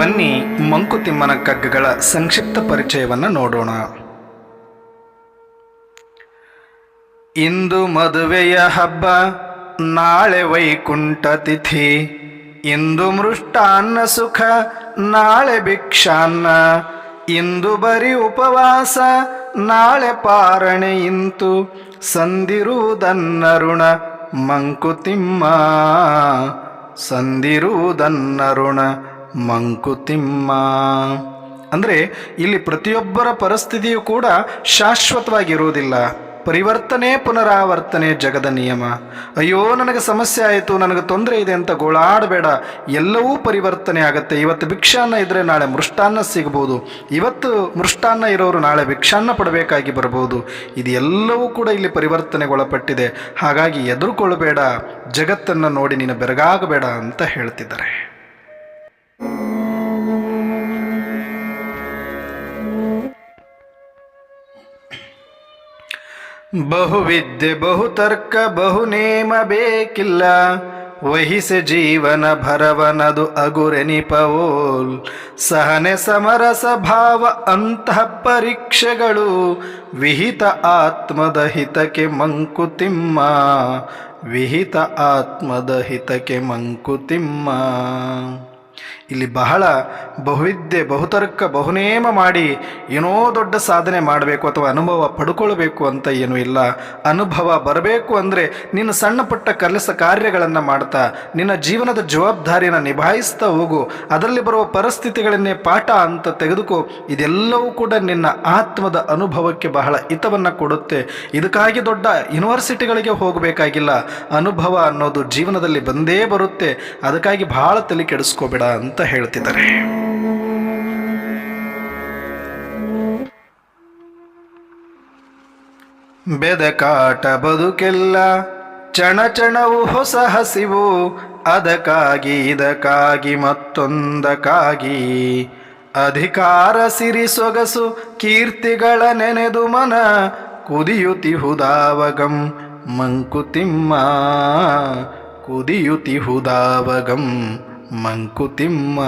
ಬನ್ನಿ ಮಂಕುತಿಮ್ಮನ ಕಗ್ಗಗಳ ಸಂಕ್ಷಿಪ್ತ ಪರಿಚಯವನ್ನು ನೋಡೋಣ. ಇಂದು ಮದುವೆಯ ಹಬ್ಬ, ನಾಳೆ ವೈಕುಂಠ ತಿಥಿ. ಇಂದು ಮೃಷ್ಟಾನ್ನ ಸುಖ, ನಾಳೆ ಭಿಕ್ಷಾನ್ನ. ಇಂದು ಬರಿ ಉಪವಾಸ, ನಾಳೆ ಪಾರಣೆ ಇಂತು. ಸಂದಿರುವುದನ್ನರುಣ ಮಂಕುತಿಮ್ಮ ಸಂದಿರುವುದನ್ನರುಣ ಮಂಕುತಿಮ್ಮ. ಅಂದರೆ ಇಲ್ಲಿ ಪ್ರತಿಯೊಬ್ಬರ ಪರಿಸ್ಥಿತಿಯು ಕೂಡ ಶಾಶ್ವತವಾಗಿರುವುದಿಲ್ಲ. ಪರಿವರ್ತನೆ, ಪುನರಾವರ್ತನೆ, ಜಗದ ನಿಯಮ. ಅಯ್ಯೋ, ನನಗೆ ಸಮಸ್ಯೆ ಆಯಿತು, ನನಗೆ ತೊಂದರೆ ಇದೆ ಅಂತ ಗೋಳಾಡಬೇಡ. ಎಲ್ಲವೂ ಪರಿವರ್ತನೆ ಆಗುತ್ತೆ. ಇವತ್ತು ಭಿಕ್ಷಾನ್ನ ಇದ್ದರೆ ನಾಳೆ ಮೃಷ್ಟಾನ್ನ ಸಿಗ್ಬೋದು ಇವತ್ತು ಮೃಷ್ಟಾನ್ನ ಇರೋರು ನಾಳೆ ಭಿಕ್ಷಾನ್ನ ಪಡಬೇಕಾಗಿ ಬರ್ಬೋದು. ಇದು ಎಲ್ಲವೂ ಕೂಡ ಇಲ್ಲಿ ಪರಿವರ್ತನೆಗೊಳಪಟ್ಟಿದೆ. ಹಾಗಾಗಿ ಎದುರುಕೊಳ್ಳಬೇಡ. ಜಗತ್ತನ್ನು ನೋಡಿ ನೀನು ಬೆರಗಾಗಬೇಡ ಅಂತ ಹೇಳ್ತಿದ್ದಾರೆ. ಬಹುವಿದ್ಯೆ, ಬಹುತರ್ಕ, ಬಹುನೇಮ ಬೇಕಿಲ್ಲ. ವಹಿಸೆ ಜೀವನ ಭರವನದು ಅಗುರೆನಿಪವೋಲ್ ಸಹನೆ ಸಮರಸ ಭಾವ ಅಂತಹ ಪರೀಕ್ಷೆಗಳು. ವಿಹಿತ ಆತ್ಮದ ಹಿತಕ್ಕೆ ಮಂಕುತಿಮ್ಮ ವಿಹಿತ ಆತ್ಮದ ಹಿತಕ್ಕೆ ಮಂಕುತಿಮ್ಮ ಇಲ್ಲಿ ಬಹಳ ಬಹುವಿದ್ಯೆ, ಬಹುತರ್ಕ, ಬಹುನೇಮ ಮಾಡಿ ಏನೋ ದೊಡ್ಡ ಸಾಧನೆ ಮಾಡಬೇಕು ಅಥವಾ ಅನುಭವ ಪಡ್ಕೊಳ್ಬೇಕು ಅಂತ ಏನೂ ಇಲ್ಲ. ಅನುಭವ ಬರಬೇಕು ಅಂದರೆ ನಿನ್ನ ಸಣ್ಣ ಪುಟ್ಟ ಕೆಲಸ ಕಾರ್ಯಗಳನ್ನು ಮಾಡ್ತಾ, ನಿನ್ನ ಜೀವನದ ಜವಾಬ್ದಾರಿಯನ್ನು ನಿಭಾಯಿಸ್ತಾ ಹೋಗು. ಅದರಲ್ಲಿ ಬರುವ ಪರಿಸ್ಥಿತಿಗಳನ್ನೇ ಪಾಠ ಅಂತ ತೆಗೆದುಕೋ. ಇದೆಲ್ಲವೂ ಕೂಡ ನಿನ್ನ ಆತ್ಮದ ಅನುಭವಕ್ಕೆ ಬಹಳ ಹಿತವನ್ನು ಕೊಡುತ್ತೆ. ಇದಕ್ಕಾಗಿ ದೊಡ್ಡ ಯೂನಿವರ್ಸಿಟಿಗಳಿಗೆ ಹೋಗಬೇಕಾಗಿಲ್ಲ. ಅನುಭವ ಅನ್ನೋದು ಜೀವನದಲ್ಲಿ ಬಂದೇ ಬರುತ್ತೆ. ಅದಕ್ಕಾಗಿ ಬಹಳ ತಲೆ ಕೆಡಿಸ್ಕೋಬೇಡ ಅಂತ ಹೇಳ್ತಿದ್ದಾರೆ. ಬೆದಕಾಟ ಬದುಕೆಲ್ಲ ಚಣಚಣವು ಹೊಸ ಹಸಿವು, ಅದಕ್ಕಾಗಿ ಇದಕ್ಕಾಗಿ ಮತ್ತೊಂದಕ್ಕಾಗಿ. ಅಧಿಕಾರ ಸಿರಿ ಸೊಗಸು, ಕೀರ್ತಿಗಳ ನೆನೆದು ಮನ ಕುದಿಯುತಿ ಹುದಾವಗಂ ಮಂಕುತಿಮ್ಮ. ಕುದಿಯುತಿಹುದಾವಗಂ ಮಂಕುತಿಮ್ಮ.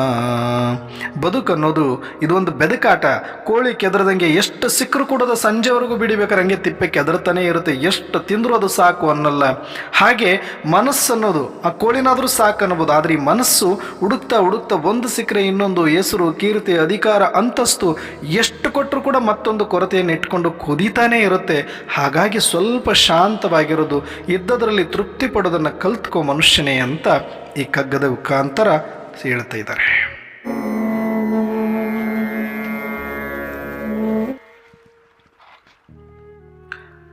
ಬದುಕನ್ನೋದು ಇದೊಂದು ಬೆದಕಾಟ. ಕೋಳಿ ಕೆದರದಂಗೆ ಎಷ್ಟು ಸಿಕ್ಕರು ಕೂಡ ಸಂಜೆವರೆಗೂ ಬಿಡಿಬೇಕಾರೆ ಹಂಗೆ ತಿಪ್ಪೆ ಕೆದರ್ತಾನೆ ಇರುತ್ತೆ. ಎಷ್ಟು ತಿಂದರೂ ಅದು ಸಾಕು ಅನ್ನಲ್ಲ. ಹಾಗೆ ಮನಸ್ಸು ಅನ್ನೋದು, ಆ ಕೋಳಿನಾದರೂ ಸಾಕು ಅನ್ನಬೋದು ಆದರೆ ಈ ಮನಸ್ಸು ಹುಡುಕ್ತಾ ಹುಡುಕ್ತಾ ಒಂದು ಸಿಕ್ಕರೆ ಇನ್ನೊಂದು ಹೆಸರು, ಕೀರ್ತಿ, ಅಧಿಕಾರ, ಅಂತಸ್ತು ಎಷ್ಟು ಕೊಟ್ಟರು ಕೂಡ ಮತ್ತೊಂದು ಕೊರತೆಯನ್ನು ಇಟ್ಕೊಂಡು ಕುದೀತಾನೇ ಇರುತ್ತೆ. ಹಾಗಾಗಿ ಸ್ವಲ್ಪ ಶಾಂತವಾಗಿರೋದು, ಇದ್ದದರಲ್ಲಿ ತೃಪ್ತಿ ಪಡೋದನ್ನು ಕಲ್ತ್ಕೋ ಮನುಷ್ಯನೇ ಅಂತ ಈ ಕಗ್ಗದ ಮುಖಾಂತರ ಹೇಳ್ತಾ ಇದ್ದಾರೆ.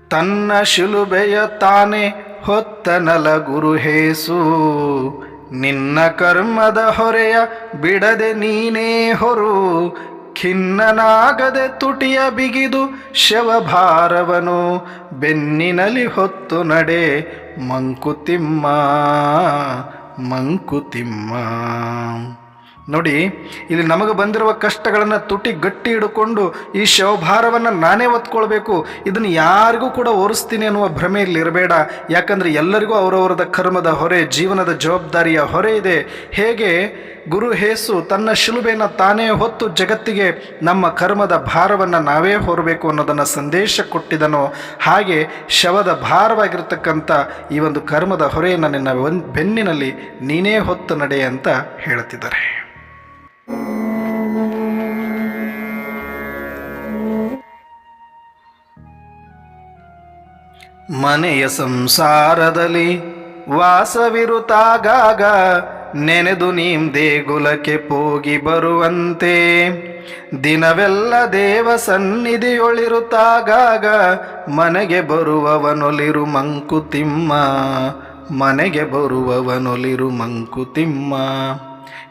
ತನ್ನ ಶಿಲುಬೆಯ ತಾನೆ ಹೊತ್ತನಲ ಗುರು ಹೇಸು. ನಿನ್ನ ಕರ್ಮದ ಹೊರೆಯ ಬಿಡದೆ ನೀನೇ ಹೊರು. ಖಿನ್ನನಾಗದೆ ತುಟಿಯ ಬಿಗಿದು ಶವಭಾರವನು. ಬೆನ್ನಿನಲ್ಲಿ ಹೊತ್ತು ನಡೆ ಮಂಕುತಿಮ್ಮ. ಮಂಕುತಿಮ್ಮ ನೋಡಿ, ಇಲ್ಲಿ ನಮಗೆ ಬಂದಿರುವ ಕಷ್ಟಗಳನ್ನು ತುಟಿ ಗಟ್ಟಿ ಹಿಡ್ಕೊಂಡು ಈ ಶವಭಾರವನ್ನು ನಾನೇ ಒತ್ಕೊಳ್ಬೇಕು ಇದನ್ನು ಯಾರಿಗೂ ಕೂಡ ಓರಿಸ್ತೀನಿ ಅನ್ನುವ ಭ್ರಮೆಯಲ್ಲಿ ಇರಬೇಡ. ಯಾಕಂದರೆ ಎಲ್ಲರಿಗೂ ಅವರವರದ ಕರ್ಮದ ಹೊರೆ, ಜೀವನದ ಜವಾಬ್ದಾರಿಯ ಹೊರೆ ಇದೆ. ಹೇಗೆ? ಗುರು ಹೇಸು ತನ್ನ ಶಿಲುಬೆಯನ್ನು ತಾನೇ ಹೊತ್ತು ಜಗತ್ತಿಗೆ ನಮ್ಮ ಕರ್ಮದ ಭಾರವನ್ನು ನಾವೇ ಹೊರಬೇಕು ಅನ್ನೋದನ್ನು ಸಂದೇಶ ಕೊಟ್ಟಿದನೋ. ಹಾಗೆ ಶವದ ಭಾರವಾಗಿರ್ತಕ್ಕಂಥ ಈ ಒಂದು ಕರ್ಮದ ಹೊರೆಯನ್ನು ನಿನ್ನ ಬೆನ್ನಿನಲ್ಲಿ ನೀನೇ ಹೊತ್ತು ನಡೆ ಅಂತ ಹೇಳ್ತಿದ್ದಾರೆ. ಮನೆಯ ಸಂಸಾರದಲ್ಲಿ ವಾಸವಿರುತ್ತಾಗಾಗ ನೆನೆದು ನೀಂ ದೇಗುಲಕ್ಕೆ ಹೋಗಿ ಬರುವಂತೆ. ದಿನವೆಲ್ಲ ದೇವ ಸನ್ನಿಧಿಯೊಳಿರುತ್ತಾಗಾಗ ಮನೆಗೆ ಬರುವವನೊಲಿರು ಮಂಕುತಿಮ್ಮ. ಮನೆಗೆ ಬರುವವನೊಲಿರು ಮಂಕುತಿಮ್ಮ.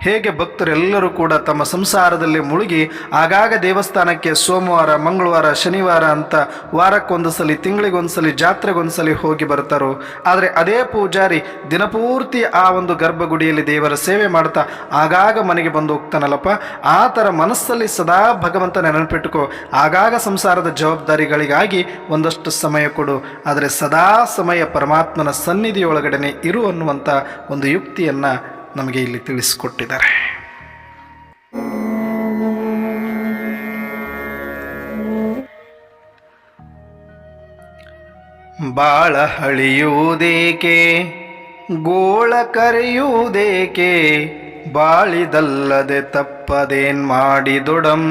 ಹೇಗೆ ಭಕ್ತರೆಲ್ಲರೂ ಕೂಡ ತಮ್ಮ ಸಂಸಾರದಲ್ಲಿ ಮುಳುಗಿ, ಆಗಾಗ ದೇವಸ್ಥಾನಕ್ಕೆ ಸೋಮವಾರ, ಮಂಗಳವಾರ, ಶನಿವಾರ ಅಂತ ವಾರಕ್ಕೊಂದು ಸಲ, ತಿಂಗಳಿಗೊಂದು ಸಲ, ಜಾತ್ರೆಗೊಂದು ಸಲ ಹೋಗಿ ಬರ್ತಾರೋ, ಆದರೆ ಅದೇ ಪೂಜಾರಿ ದಿನಪೂರ್ತಿ ಆ ಒಂದು ಗರ್ಭಗುಡಿಯಲ್ಲಿ ದೇವರ ಸೇವೆ ಮಾಡ್ತಾ ಆಗಾಗ ಮನೆಗೆ ಬಂದು ಹೋಗ್ತಾನಲ್ಲಪ್ಪ? ಆ ಥರ ಮನಸ್ಸಲ್ಲಿ ಸದಾ ಭಗವಂತ ನೆನಪಿಟ್ಟುಕೋ ಆಗಾಗ ಸಂಸಾರದ ಜವಾಬ್ದಾರಿಗಳಿಗಾಗಿ ಒಂದಷ್ಟು ಸಮಯ ಕೊಡು, ಆದರೆ ಸದಾ ಸಮಯ ಪರಮಾತ್ಮನ ಸನ್ನಿಧಿಯೊಳಗಡೆನೆ ಇರು ಅನ್ನುವಂಥ ಒಂದು ಯುಕ್ತಿಯನ್ನು ನಮಗೆ ಇಲ್ಲಿ ತಿಳಿಸಿಕೊಟ್ಟಿದ್ದಾರೆ. ಬಾಳ ಹಳಿಯುವುದೇಕೆ? ಗೋಳ ಕರೆಯುವುದೇಕೆ? ಬಾಳಿದಲ್ಲದೆ ತಪ್ಪದೇನ್ ಮಾಡಿದೊಡಂ?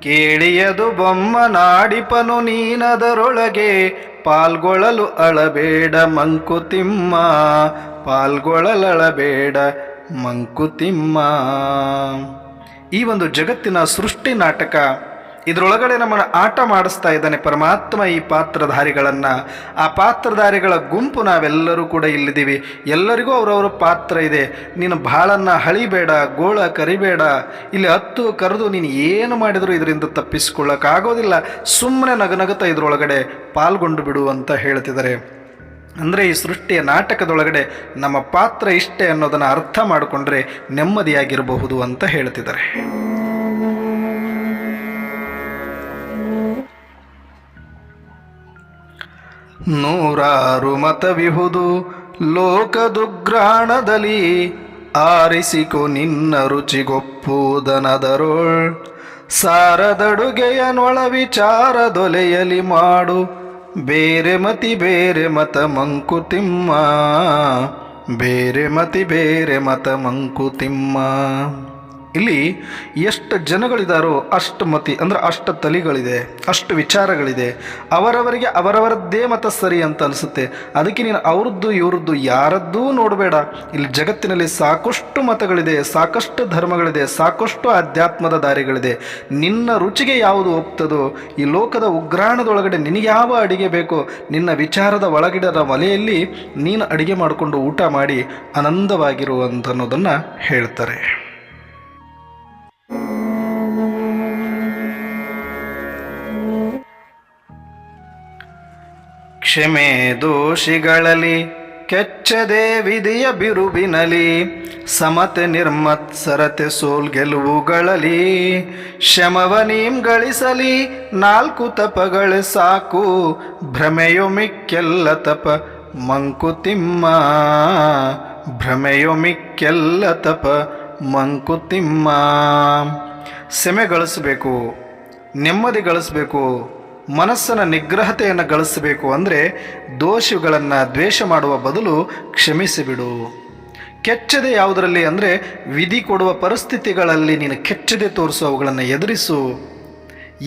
ಕೇಳಿಯದು ಬೊಮ್ಮನಾಡಿಪನು ನೀನದರೊಳಗೆ ಪಾಲ್ಗೊಳ್ಳಲು ಅಳಬೇಡ ಮಂಕುತಿಮ್ಮ. ಪಾಲ್ಗೊಳ್ಳಲಳಬೇಡ ಮಂಕುತಿಮ್ಮ. ಈ ಒಂದು ಜಗತ್ತಿನ ಸೃಷ್ಟಿ ನಾಟಕ ಇದರೊಳಗಡೆ ನಮ್ಮನ್ನು ಆಟ ಮಾಡಿಸ್ತಾ ಇದ್ದಾನೆ ಪರಮಾತ್ಮ ಈ ಪಾತ್ರಧಾರಿಗಳನ್ನು. ಆ ಪಾತ್ರಧಾರಿಗಳ ಗುಂಪು ನಾವೆಲ್ಲರೂ ಕೂಡ ಇಲ್ಲಿದ್ದೀವಿ. ಎಲ್ಲರಿಗೂ ಅವರವರ ಪಾತ್ರ ಇದೆ. ನೀನು ಬಾಳನ್ನು ಹಳಿಬೇಡ, ಗೋಳ ಕರಿಬೇಡ. ಇಲ್ಲಿ ಹತ್ತು ಕರೆದು ನೀನು ಏನು ಮಾಡಿದರೂ ಇದರಿಂದ ತಪ್ಪಿಸ್ಕೊಳ್ಳೋಕ್ಕಾಗೋದಿಲ್ಲ ಸುಮ್ಮನೆ ನಗನಗುತ್ತಾ ಇದರೊಳಗಡೆ ಪಾಲ್ಗೊಂಡು ಬಿಡು ಅಂತ ಹೇಳ್ತಿದ್ದಾರೆ. ಅಂದರೆ ಈ ಸೃಷ್ಟಿಯ ನಾಟಕದೊಳಗಡೆ ನಮ್ಮ ಪಾತ್ರ ಇಷ್ಟೇ ಅನ್ನೋದನ್ನು ಅರ್ಥ ಮಾಡಿಕೊಂಡ್ರೆ ನೆಮ್ಮದಿಯಾಗಿರಬಹುದು ಅಂತ ಹೇಳ್ತಿದ್ದಾರೆ. ನೂರಾರು ಮತವಿಹುದು ಲೋಕದುಗ್ರಾಣದಲ್ಲಿ ಆರಿಸಿಕೊ ನಿನ್ನ ರುಚಿಗೊಪ್ಪುದನದರೊಳ್. ಸಾರದಡುಗೆಯನೊಳ ವಿಚಾರದೊಲೆಯಲಿ ಮಾಡು. ಬೇರೆ ಮತಿ ಬೇರೆ ಮತ ಮಂಕುತಿಮ್ಮ. ಬೇರೆ ಮತಿ ಬೇರೆ ಮತ ಮಂಕುತಿಮ್ಮ. ಇಲ್ಲಿ ಎಷ್ಟು ಜನಗಳಿದಾರೋ ಅಷ್ಟು ಮತಿ, ಅಂದ್ರೆ ಅಷ್ಟು ತಲಿಗಳಿದೆ, ಅಷ್ಟು ವಿಚಾರಗಳಿದೆ. ಅವರವರಿಗೆ ಅವರವರದ್ದೇ ಮತ ಸರಿ ಅಂತ ಅನಿಸುತ್ತೆ. ಅದಕ್ಕೆ ನೀನು ಅವ್ರದ್ದು ಇವ್ರದ್ದು ಯಾರದ್ದೂ ನೋಡಬೇಡ. ಇಲ್ಲಿ ಜಗತ್ತಿನಲ್ಲಿ ಸಾಕಷ್ಟು ಮತಗಳಿದೆ, ಸಾಕಷ್ಟು ಧರ್ಮಗಳಿದೆ, ಸಾಕಷ್ಟು ಆಧ್ಯಾತ್ಮದ ದಾರಿಗಳಿದೆ. ನಿನ್ನ ರುಚಿಗೆ ಯಾವುದು ಒಪ್ತದೋ, ಈ ಲೋಕದ ಉಗ್ರಾಣದೊಳಗಡೆ ನಿನಗೆ ಯಾವ ಅಡಿಗೆ ಬೇಕೋ, ನಿನ್ನ ವಿಚಾರದ ಒಳಗಿಡದ ಒಲೆಯಲ್ಲಿ ನೀನು ಅಡಿಗೆ ಮಾಡಿಕೊಂಡು ಊಟ ಮಾಡಿ ಆನಂದವಾಗಿರುವಂಥನ್ನೋದನ್ನು ಹೇಳ್ತಾರೆ. ಕ್ಷಮೆ ದೋಷಿಗಳಲಿ ಕೆಚ್ಚದೆ ವಿಧಿಯ ಬಿರುಬಿನಲಿ ಸಮತೆ ನಿರ್ಮತ್ಸರತೆ ಸೋಲ್ ಗೆಲುವುಗಳಲ್ಲಿ ಶಮವ ನೀಂ ಗಳಿಸಲಿ ನಾಲ್ಕು ತಪಗಳು ಸಾಕು, ಭ್ರಮೆಯು ಮಿಕ್ಕೆಲ್ಲ ತಪ ಮಂಕುತಿಮ್ಮ ಭ್ರಮೆಯು ಮಿಕ್ಕೆಲ್ಲ ತಪ ಮಂಕುತಿಮ್ಮ ಸೆಮೆ ಗಳಿಸಬೇಕು, ನೆಮ್ಮದಿ ಗಳಿಸಬೇಕು. ಮನಸ್ಸನ ನಿಗ್ರಹತೆಯನ್ನು ಗಳಿಸಬೇಕು ಅಂದರೆ ದೋಷಗಳನ್ನು ದ್ವೇಷ ಮಾಡುವ ಬದಲು ಕ್ಷಮಿಸಿಬಿಡು. ಕೆಚ್ಚದೆ ಯಾವುದರಲ್ಲಿ ಅಂದರೆ ವಿಧಿ ಕೊಡುವ ಪರಿಸ್ಥಿತಿಗಳಲ್ಲಿ ನೀನು ಕೆಚ್ಚದೆ ತೋರಿಸು ಅವುಗಳನ್ನು ಎದುರಿಸು.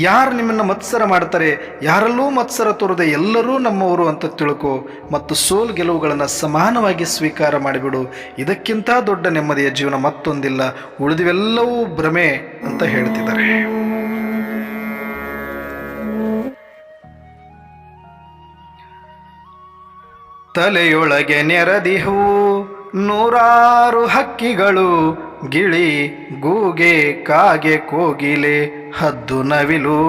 ಯಾರು ನಿಮ್ಮನ್ನು ಮತ್ಸರ ಮಾಡ್ತಾರೆ, ಯಾರಲ್ಲೂ ಮತ್ಸರ ತೋರದೆ ಎಲ್ಲರೂ ನಮ್ಮವರು ಅಂತ ತಿಳ್ಕೊ ಮತ್ತು ಸೋಲ್ ಗೆಲುವುಗಳನ್ನು ಸಮಾನವಾಗಿ ಸ್ವೀಕಾರ ಮಾಡಿಬಿಡು. ಇದಕ್ಕಿಂತ ದೊಡ್ಡ ನೆಮ್ಮದಿಯ ಜೀವನ ಮತ್ತೊಂದಿಲ್ಲ. ಉಳಿದಿವೆಲ್ಲವೂ ಭ್ರಮೆ ಅಂತ ಹೇಳ್ತಿದ್ದಾರೆ. ತಲೆಯೊಳಗೆ ನೆರದಿಹು ನೂರಾರು ಹಕ್ಕಿಗಳು ಗಿಳಿ ಗೂಗೆ ಕಾಗೆ ಕೋಗಿಲೆ ಹದ್ದು ನವಿಲು.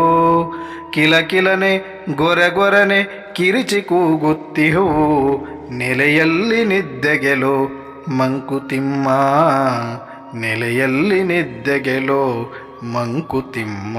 ಕಿಲಕಿಲನೆ ಗೊರೆ ಗೊರನೆ ಕಿರಿಚಿ ಕೂಗುತ್ತಿಹು ನೆಲೆಯಲ್ಲಿ ನಿದ್ದೆಗೆಲು ಮಂಕುತಿಮ್ಮ. ನೆಲೆಯಲ್ಲಿ ನಿದ್ದೆಗೆಲು ಮಂಕುತಿಮ್ಮ.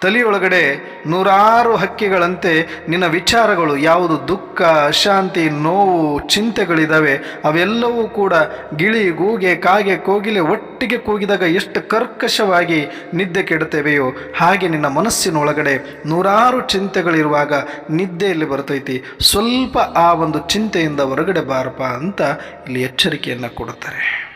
ತಲೆಯೊಳಗಡೆ ನೂರಾರು ಹಕ್ಕಿಗಳಂತೆ ನಿನ್ನ ವಿಚಾರಗಳು ಯಾವುದು? ದುಃಖ, ಅಶಾಂತಿ, ನೋವು ಚಿಂತೆಗಳಿದ್ದಾವೆ ಅವೆಲ್ಲವೂ ಕೂಡ ಗಿಳಿ, ಗೂಗೆ, ಕಾಗೆ, ಕೋಗಿಲೆ ಒಟ್ಟಿಗೆ ಕೂಗಿದಾಗ ಎಷ್ಟು ಕರ್ಕಶವಾಗಿ ನಿದ್ದೆ ಕೆಡುತ್ತವೆಯೋ? ಹಾಗೆ ನಿನ್ನ ಮನಸ್ಸಿನೊಳಗಡೆ ನೂರಾರು ಚಿಂತೆಗಳಿರುವಾಗ ನಿದ್ದೆಯಲ್ಲಿ ಬರ್ತೈತಿ. ಸ್ವಲ್ಪ ಆ ಒಂದು ಚಿಂತೆಯಿಂದ ಹೊರಗಡೆ ಬಾರಪ್ಪ ಅಂತ ಇಲ್ಲಿ ಎಚ್ಚರಿಕೆಯನ್ನು ಕೊಡುತ್ತಾರೆ.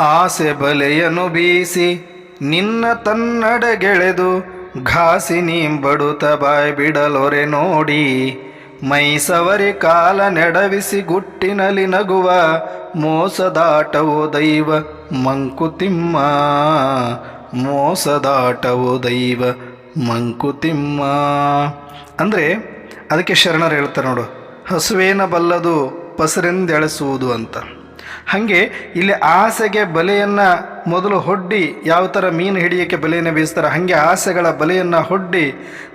ಆಸೆ ಬಲೆಯನು ಬೀಸಿ ನಿನ್ನ ತನ್ನಡೆಗೆಳೆದು ಘಾಸಿ ನೀಂಬಡುತ್ತ ಬಾಯ್ ಬಿಡಲೊರೆ ನೋಡಿ ಮೈಸವರಿ ಕಾಲ ನೆಡವಿಸಿ ಗುಟ್ಟಿನಲ್ಲಿ ನಗುವ ಮೋಸದಾಟವೋ ದೈವ ಮಂಕುತಿಮ್ಮ. ಮೋಸದಾಟವೋ ದೈವ ಮಂಕುತಿಮ್ಮ. ಅಂದರೆ ಅದಕ್ಕೆ ಶರಣರು ಹೇಳ್ತಾರೆ ನೋಡು, ಹಸುವೇನ ಬಲ್ಲದು ಪಸರೆಂದೆಳೆಸುವುದು ಅಂತ. ಹಾಗೆ ಇಲ್ಲಿ ಆಸೆಗೆ ಬಲೆಯನ್ನು ಮೊದಲು ಹೊಡ್ಡಿ, ಯಾವ ಥರ ಮೀನು ಹಿಡಿಯೋಕ್ಕೆ ಬಲೆಯನ್ನು ಬೀಸ್ತಾರೆ ಹಾಗೆ ಆಸೆಗಳ ಬಲೆಯನ್ನು ಹೊಡ್ಡಿ,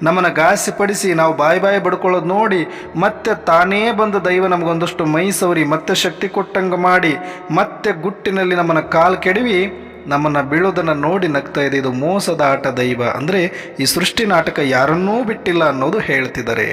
ನಮ್ಮನ್ನು ಗಾಸಿಪಡಿಸಿ ನಾವು ಬಾಯಿ ಬಾಯಿ ಬಡ್ಕೊಳ್ಳೋದು ನೋಡಿ, ಮತ್ತೆ ತಾನೇ ಬಂದ ದೈವ ನಮಗೊಂದಷ್ಟು ಮೈ ಸವರಿ ಮತ್ತೆ ಶಕ್ತಿ ಕೊಟ್ಟಂಗೆ ಮಾಡಿ, ಮತ್ತೆ ಗುಟ್ಟಿನಲ್ಲಿ ನಮ್ಮನ್ನು ಕಾಲು ಕೆಡವಿ, ನಮ್ಮನ್ನು ಬೀಳೋದನ್ನು ನೋಡಿ ನಗ್ತಾ ಇದೆ, ಇದು ಮೋಸದ ಆಟ ದೈವ. ಅಂದರೆ ಈ ಸೃಷ್ಟಿ ನಾಟಕ ಯಾರನ್ನೂ ಬಿಟ್ಟಿಲ್ಲ ಅನ್ನೋದು ಹೇಳ್ತಿದ್ದಾರೆ.